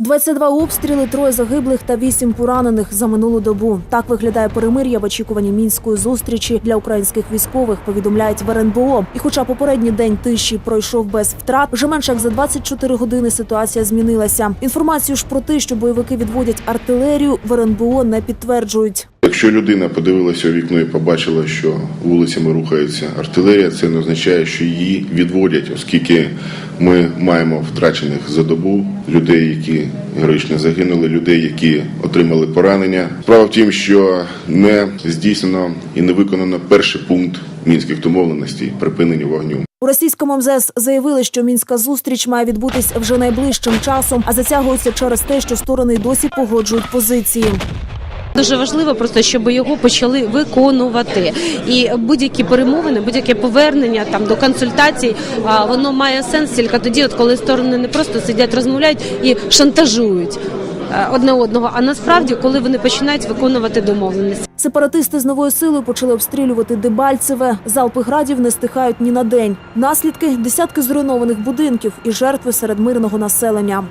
22 обстріли, троє загиблих та вісім поранених за минулу добу. Так виглядає перемир'я в очікуванні мінської зустрічі для українських військових. Повідомляють в РНБО. І, хоча попередній день тиші пройшов без втрат, вже менше як за 24 години ситуація змінилася. Інформацію ж про те, що бойовики відводять артилерію, в РНБО не підтверджують. Якщо людина подивилася у вікно і побачила, що вулицями рухається артилерія, це не означає, що її відводять, оскільки ми маємо втрачених за добу людей, які героїчно загинули, людей, які отримали поранення. Справа в тім, що не здійснено і не виконано перший пункт мінських домовленостей припинення вогню. У російському МЗС заявили, що мінська зустріч має відбутись вже найближчим часом, а затягується через те, що сторони досі погоджують позиції. Дуже важливо просто, щоб його почали виконувати. І будь-які перемовини, будь-яке повернення там до консультацій, а, воно має сенс тільки тоді, от коли сторони не просто сидять, розмовляють і шантажують е, одне одного. А насправді, коли вони починають виконувати домовленості. Сепаратисти з новою силою почали обстрілювати Дебальцеве. Залпи градів не стихають ні на день. Наслідки десятки зруйнованих будинків і жертви серед мирного населення.